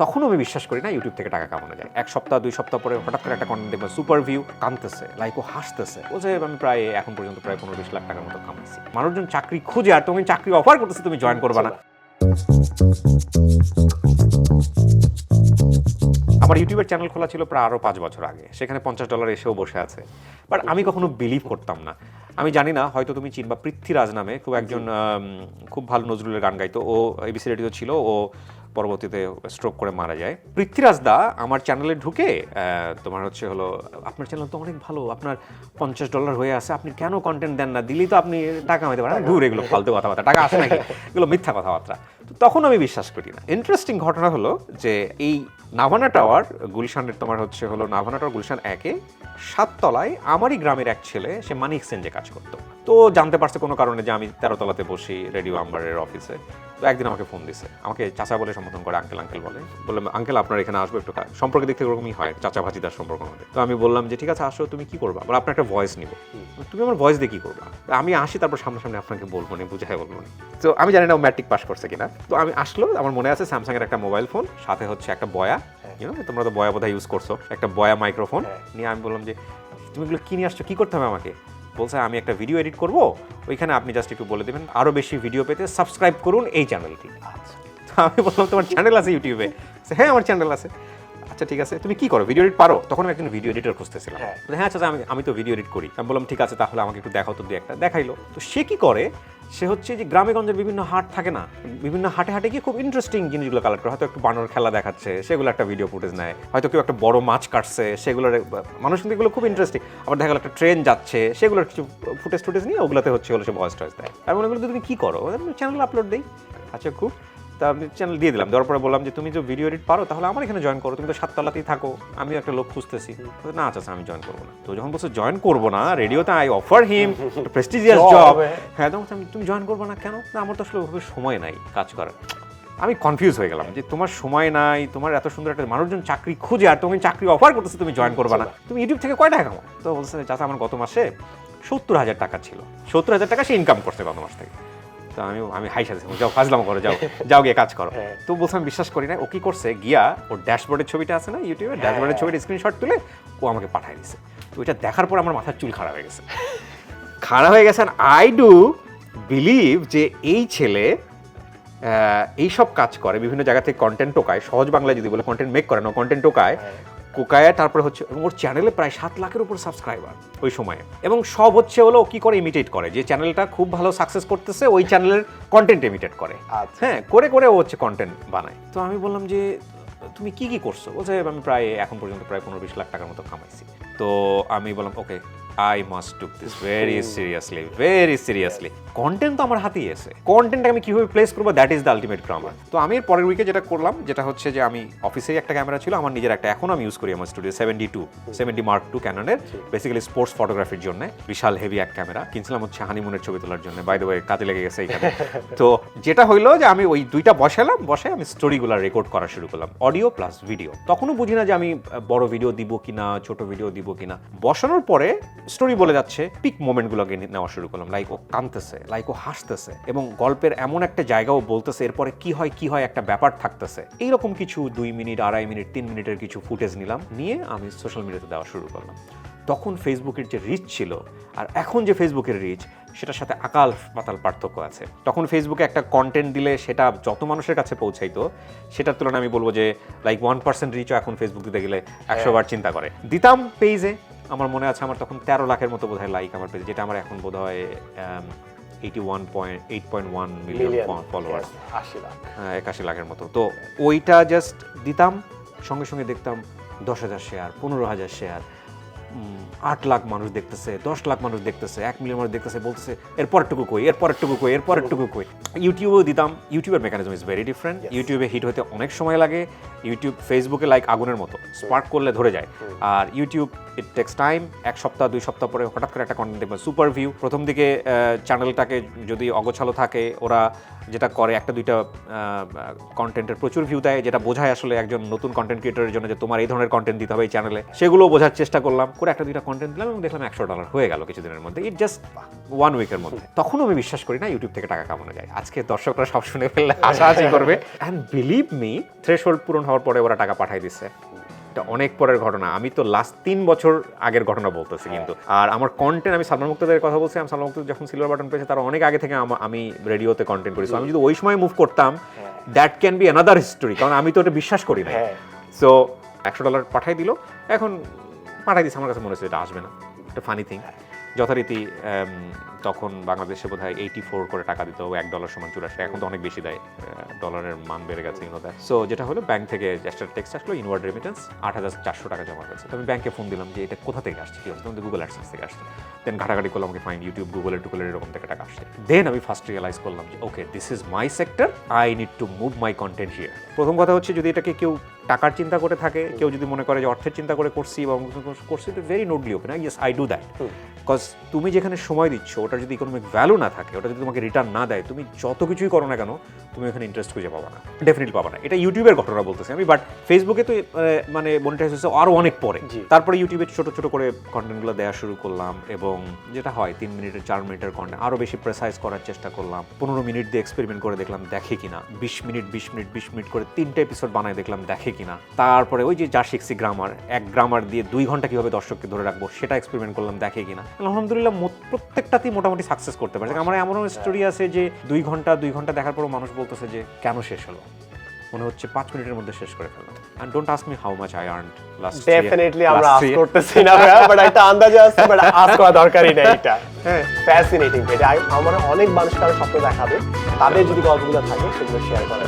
তখনও আমি বিশ্বাস করি না ইউটিউব থেকে টাকা কামানো যায়। এক সপ্তাহ, দুই সপ্তাহ পরে হঠাৎ করে একটা কন্টেন্ট দেখবেন সুপার ভিউ কানতেছে লাইক ও হাসতেছে। ও যে আমি প্রায় এখন পর্যন্ত প্রায় পনেরো বিশ লাখ টাকার মতো কামাইছি। মানুষজন চাকরি খুঁজে, আর তুমি চাকরি অফার করতেছে, তুমি জয়েন করবা না। আমার ইউটিউবের চ্যানেল খোলা ছিল প্রায় আরও পাঁচ বছর আগে। সেখানে পঞ্চাশ ডলার এসেও বসে আছে। বাট আমি কখনো বিলিভ করতাম না। আমি জানি না, হয়তো তুমি চিনবা, পৃথ্বীরাজ নামে খুব একজন খুব ভালো নজরুলের গান গাইতো। ও এবিসি রেডিও ছিল, ও পরবর্তীতে স্ট্রোক করে মারা যায়। পৃথ্বীরাজ দা আমার চ্যানেলে ঢুকে তোমার হচ্ছে হলো, আপনার চ্যানেল তো অনেক ভালো, আপনার পঞ্চাশ ডলার হয়ে আছে, আপনি কেন কন্টেন্ট দেন না? দিলেই তো আপনি টাকা আমাদের পারেন। দূর এগুলো ফালতু কথাবার্তা, টাকা আসে নাকি? এগুলো মিথ্যা কথাবার্তা। তো তখন আমি বিশ্বাস করি না। ইন্টারেস্টিং ঘটনা হলো যে এই নাভানা টাওয়ার গুলশানের তোমার হচ্ছে হলো নাভানা টাওয়ার গুলশান একে, সাততলায় আমারই গ্রামের এক ছেলে, সে মানি এক্সচেঞ্জে কাজ করতো। তো জানতে পারছে কোনো কারণে যে আমি তেরোতলাতে বসি রেডিও আম্বারের অফিসে। তো একদিন আমাকে ফোন দিছে। আমাকে চাচা বলে সম্বোধন করে আঙ্কেল আঙ্কেল বলে। বললাম আঙ্কেল আপনার এখানে আসব একটু কা- সম্পর্কের দিক থেকে ওরকমই হয় চাচা ভাজিদার সম্পর্ক আমাদের। তো আমি বললাম যে ঠিক আছে আসো তুমি কি করবা? বলে আপনার একটা ভয়েস নিব। তুমি আমার ভয়েস দিয়ে কি করবা? আমি আসি তারপর সামনাসামনি আপনাকে বলব না বুঝাই বলব না। তো আমি জানি না ও ম্যাট্রিক পাস করছে কিনা। তো আমি আসলো আমার মনে আছে স্যামসাং এর একটা মোবাইল ফোন সাথে হচ্ছে একটা বয়া ইউনো তোমরা তো বয়া বোধহয় ইউজ করছ একটা বয়া মাইক্রোফোন নিয়ে আমি বললাম যে তুমি এগুলো কিনে আসছো? কি করতে হবে আমাকে? বলছে আমি একটা ভিডিও এডিট করব ওইখানে আপনি জাস্ট একটু বলে দেবেন। আরও বেশি ভিডিও পেতে সাবস্ক্রাইব করুন এই চ্যানেলটি আচ্ছা। তো আমি বললাম তোমার চ্যানেল আছে ইউটিউবে হ্যাঁ আমার চ্যানেল আছে। আচ্ছা ঠিক আছে। তুমি কি করো? ভিডিও এডিট পারো? তখন আমি একজন ভিডিও এডিটর খুঁজতেছিলাম। হ্যাঁ। হ্যাঁ আচ্ছা আমি আমি তো ভিডিও এডিট করি। আমি বললাম ঠিক আছে তাহলে আমাকে একটু দেখাও তো দু একটা। দেখাইলো। তো সে কি করে? সে হচ্ছে যে গ্রামে গঞ্জের বিভিন্ন হাট থাকে না? বিভিন্ন হাটে হাটে গিয়ে খুব ইন্টারেস্টিং জিনিসগুলো কালেক্ট করে। হয়তো একটু বানর খেলা দেখাচ্ছে সেগুলো একটা ভিডিও ফুটেজ নেয়। হয়তো কেউ একটা বড় মাছ কাটছে সেগুলোর মানুষ কিন্তু এগুলো খুব ইন্টারেস্টিং আবার দেখা গেলো একটা ট্রেন যাচ্ছে সেগুলোর কিছু ফুটেজ ফুটেজ নিয়ে ওগুলোতে হচ্ছে হলো সে ভয়েস টয়েস দেয়। আর মনে করল তুমি কি করো? চ্যানেল আপলোড দেই। আচ্ছা খুব তা আমি চ্যানেল দিয়ে দিলাম। দেওয়ার পরে বললাম যে তুমি যে ভিডিও এডিট পারো তাহলে আমার এখানে জয়েন করো। তুমি তো সাততলাতেই থাকো। আমিও একটা লোক খুঁজতেছি। না আচ্ছা আমি জয়েন করব না। তো যখন বলছো জয়েন করব না রেডিওতে I offer him prestigious job হ্যাঁ। তখন আমি তুমি জয়েন করব না কেন? না আমার তো আসলে ওভাবে সময় নাই কাজ করার। আমি কনফিউজ হয়ে গেলাম যে তোমার সময় নাই তোমার এত সুন্দর একটা মানুষজন চাকরি খুঁজে আর তুমি চাকরি অফার করতেছো তুমি জয়েন করবে না। তুমি ইউটিউব থেকে কয় টাকা কামাও? তো বলছে চাচা আমার গত মাসে সত্তর হাজার টাকা ছিল। সত্তর হাজার টাকা সে ইনকাম করছে গত মাস থেকে। তো আমি আমি হাই সাথে যাও ফাজলাম করো যাও। যাও গিয়ে কাজ করো। হ্যাঁ। তো বলছে আমি বিশ্বাস করি না ও কি করছে গিয়া ওর ড্যাশবোর্ডের ছবিটা আছে না ইউটিউবে ড্যাশবোর্ডের ছবিটা স্ক্রিনশট তুলে ও আমাকে পাঠিয়ে দিছে। তো এটা দেখার পর আমার মাথার চুল খারাপ হয়ে গেছে। খারাপ হয়ে গেছে আই ডু বিলিভ যে এই ছেলে এইসব কাজ করে বিভিন্ন জায়গা থেকে কন্টেন্ট টোকায় সহজ বাংলায় যদি বলে কন্টেন্ট মেক করে না কন্টেন্ট টোকায় কোকায় তারপরে হচ্ছে এবং ওর চ্যানেলে প্রায় সাত লাখের উপর সাবস্ক্রাইবার ওই সময়ে। এবং সব হচ্ছে হলো কি করে ইমিটেট করে যে চ্যানেলটা খুব ভালো সাকসেস করতেছে ওই চ্যানেলের কন্টেন্ট ইমিটেট করে। আচ্ছা। হ্যাঁ করে করে ও হচ্ছে কন্টেন্ট বানায়। তো আমি বললাম যে তুমি কি কি করছ? বলছে আমি প্রায় এখন পর্যন্ত প্রায় পনেরো বিশ লাখ টাকার মতো কামাইছি। তো আমি বললাম okay I must took this very seriously very seriously content তো আমার হাতেই এসে কন্টেন্ট আমি কীভাবে প্লেস করব that is the ultimate grammar তো আমি এর পরের উইকে যেটা করলাম যেটা হচ্ছে যে আমি অফিসেই একটা ক্যামেরা ছিল আমার নিজের একটা এখন আমি ইউজ করি আমার studio seventy to seventy mark two ক্যাননের basically sports ফটোগ্রাফির জন্য বিশাল হেভি এক ক্যামেরা কিনছিলাম হচ্ছে হানিমুনের ছবি তোলার জন্য বাই দ্য ওয়ে কাজে লেগে গেছে এখানে তো যেটা হইল যে আমি ওই দুইটা বসালাম বসে আমি স্টোরিগুলো রেকর্ড করা শুরু করলাম অডিও প্লাস ভিডিও তখনও বুঝি না যে আমি বড় ভিডিও দিব কিনা ছোট ভিডিও দিব কিনা। বসানোর পরে স্টোরি বলে যাচ্ছে পিক মোমেন্টগুলোকে নেওয়া শুরু করলাম লাইক ও কাঁদতেছে। লাইক হাসতেছে এবং গল্পের এমন একটা জায়গাও বলতেছে এরপরে কি হয় কি হয় একটা ব্যাপার থাকতেছে। এইরকম কিছু দুই মিনিট আড়াই মিনিট তিন মিনিটের কিছু ফুটেজ নিলাম নিয়ে আমি সোশ্যাল মিডিয়াতে দেওয়া শুরু করলাম। তখন ফেসবুকের যে রিচ ছিল আর এখন যে ফেসবুকের রিচ সেটার সাথে আকাল পাতাল পার্থক্য আছে। তখন ফেসবুকে একটা কন্টেন্ট দিলে সেটা যত মানুষের কাছে পৌঁছাইতো সেটার তুলনায় আমি বলব যে লাইক ওয়ান পার্সেন্ট রিচও এখন ফেসবুক দিতে গেলে একশো বার চিন্তা করে। দিতাম পেজে আমার মনে আছে আমার তখন তেরো লাখের মতো বোধহয় লাইক আমার পেজে যেটা আমার এখন বোধ হয় eighty one point eight point one million million followers আশি লাখ। হ্যাঁ, একাশি লাখের মতো। তো ওইটা জাস্ট দিতাম সঙ্গে সঙ্গে দেখতাম দশ হাজার শেয়ার পনেরো হাজার শেয়ার আট লাখ মানুষ দেখতেছে দশ লাখ মানুষ দেখতেছে এক মিলিয়ন মানুষ দেখতেছে বলতেছে এরপরটুকু কই এরপরটুকু কই এরপরটুকু কই? ইউটিউবেও দিতাম। ইউটিউবের মেকানিজম ইজ ভেরি ডিফারেন্ট ইউটিউবে হিট হতে অনেক সময় লাগে। ইউটিউব ফেসবুকে লাইক আগুনের মতো স্পার্ক করলে ধরে যায়। আর ইউটিউব ইট টেক্স টাইম এক সপ্তাহ, দুই সপ্তাহ পরে হঠাৎ করে একটা কন্টেন্ট দেখবেন সুপার ভিউ প্রথম দিকে চ্যানেলটাকে যদি অগোছালো থাকে, ওরা যেটা করে, একটা, দুইটা কন্টেন্টের প্রচুর ভিউ দেয়, যেটা বোঝায় আসলে একজন নতুন কন্টেন্ট ক্রিয়েটরের জন্য যে তোমার এই ধরনের কন্টেন্ট দিতে হবে এই চ্যানেলে সেগুলো বোঝার চেষ্টা করলাম। করে একটা, দুইটা কন্টেন্ট দিলাম এবং দেখলাম একশো ডলার হয়ে গেল কিছুদিনের মধ্যে। ইট জাস্ট ওয়ান উইকের মধ্যে। তখনও আমি বিশ্বাস করি না ইউটিউব থেকে টাকা কামানো যায়। আজকে দর্শকরা সব শুনে ফেললে হাসাহাসি করবে। অ্যান্ড বিলিভ মি থ্রেশহোল্ড পূরণ হওয়ার পরে ওরা টাকা পাঠিয়ে দিচ্ছে। এটা অনেক পরের ঘটনা। আমি তো লাস্ট তিন বছর আগের ঘটনা বলতেছি কিন্তু। আর আমার কন্টেন্ট আমি সালমান মুক্তাদের কথা বলছি আমি সালমান মুক্তাদ যখন সিলভার বাটন পেয়েছে তার অনেক আগে থেকে আমি রেডিওতে কন্টেন্ট করি। আমি যদি ওই সময় মুভ করতাম that can be another history কারণ আমি তো ওটা বিশ্বাস করি না হ্যাঁ। সো একশো ডলার পাঠাই দিল এখন পাঠাই দিচ্ছে আমার কাছে মনে হচ্ছে এটা আসবে না। একটা ফানি থিং যথারীতি তখন বাংলাদেশে বোধ হয় এইটি ফোর করে টাকা দিত, এক ডলার সমান চুরাশি। এখন তো অনেক বেশি দেয় ডলারের মান বেড়ে গেছে ইউনো সো যেটা হলো ব্যাংক থেকে একটা টেক্সট আসলো ইনওয়ার্ড রেমিটেন্স আট হাজার চারশো টাকা জমা হয়েছে। তো আমি ব্যাংকে ফোন দিলাম যে, এটা কোথা থেকে আসছে? কি হচ্ছে তখন গুগল অ্যাডসেন্স থেকে আসছে। দেন ঘাটাঘাটি করলাম আমাকে ফাইন ইউটিউব গুগলের টুগলের এরকম থেকে টাকা আসছে। দেন আমি ফার্স্ট রিয়েলাইজ করলাম যে okay this is my sector I need to move my content here প্রথম কথা হচ্ছে, যদি এটাকে কেউ টাকার চিন্তা করে থাকে, কেউ যদি মনে করে যে অর্থের চিন্তা করে করছি বা করছি এটা very নোটলি open yes I do that because তুমি যেখানে সময় দিচ্ছ ওটা যদি ইকোনমিক ভ্যালু না থাকে ওটা যদি তোমাকে রিটার্ন না দেয় তুমি যত কিছুই করো না কেন তুমি এখানে ইন্টারেস্ট খুঁজে পাবা না। ডেফিনেটলি পাবা না। এটা ইউটিউবের ঘটনা বলতেছি আমি বাট ফেসবুকে তো মানে মনিটাইজ হচ্ছে আরও অনেক পরে। তারপরে ইউটিউবে ছোট ছোট করে কন্টেন্টগুলো দেওয়া শুরু করলাম এবং যেটা হয় তিন মিনিটের চার মিনিটের কন্টেন্ট আরও বেশি প্রেসাইজ করার চেষ্টা করলাম। পনেরো মিনিট দিয়ে এক্সপেরিমেন্ট করে দেখলাম দেখে কিনা। বিশ মিনিট বিশ মিনিট বিশ মিনিট করে তিনটা এপিসোড বানায় দেখলাম দেখে কিনা। তারপরে ওই যে যা শিখছি গ্রামার এক গ্রামার দিয়ে দুই ঘণ্টা কীভাবে দর্শককে ধরে রাখব সেটা এক্সপেরিমেন্ট করলাম দেখে কিনা। আলহামদুলিল্লাহ প্রত্যেকটাতেই মোটামুটি সাকসেস করতে পারছে। আমার এমনও স্টোরি আছে যে দুই ঘণ্টা দুই ঘণ্টা দেখার পরও মানুষ বলতেছে যে কেন শেষ হলো? মনে হচ্ছে পাঁচ মিনিটের মধ্যে শেষ করে ফেললাম। And don't ask me how much I earn last definitely আমরা আস করতেছি না ভাইয়া বাট একটা আন্দাজে আছে বাট আস করা দরকারই নাই এটা। হ্যাঁ। ফ্যাসিনেটিং এটা আমার অনেক মানুষকে আরও স্বপ্ন দেখাবে। তাদের যদি গল্পগুলো থাকে সেগুলো শেয়ার করা